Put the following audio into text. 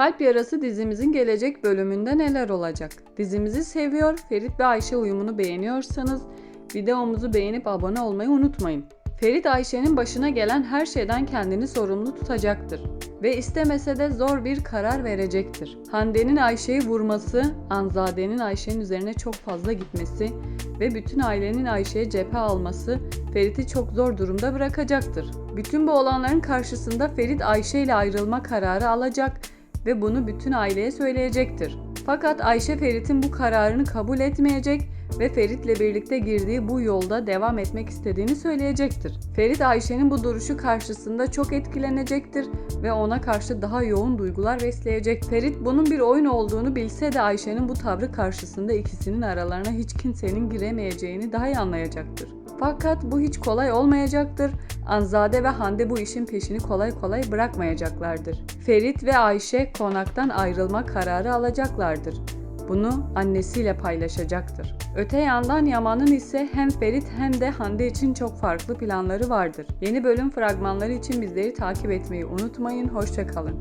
Kalp Yarası dizimizin gelecek bölümünde neler olacak? Dizimizi seviyor, Ferit ve Ayşe uyumunu beğeniyorsanız videomuzu beğenip abone olmayı unutmayın. Ferit Ayşe'nin başına gelen her şeyden kendini sorumlu tutacaktır ve istemese de zor bir karar verecektir. Hande'nin Ayşe'yi vurması, Anzade'nin Ayşe'nin üzerine çok fazla gitmesi ve bütün ailenin Ayşe'ye cephe alması Ferit'i çok zor durumda bırakacaktır. Bütün bu olanların karşısında Ferit Ayşe ile ayrılma kararı alacak ve bunu bütün aileye söyleyecektir. Fakat Ayşe Ferit'in bu kararını kabul etmeyecek ve Ferit'le birlikte girdiği bu yolda devam etmek istediğini söyleyecektir. Ferit Ayşe'nin bu duruşu karşısında çok etkilenecektir ve ona karşı daha yoğun duygular besleyecek. Ferit bunun bir oyun olduğunu bilse de Ayşe'nin bu tavrı karşısında ikisinin aralarına hiç kimsenin giremeyeceğini daha iyi anlayacaktır. Fakat bu hiç kolay olmayacaktır. Anzade ve Hande bu işin peşini kolay kolay bırakmayacaklardır. Ferit ve Ayşe konaktan ayrılma kararı alacaklardır. Bunu annesiyle paylaşacaktır. Öte yandan Yaman'ın ise hem Ferit hem de Hande için çok farklı planları vardır. Yeni bölüm fragmanları için bizleri takip etmeyi unutmayın. Hoşçakalın.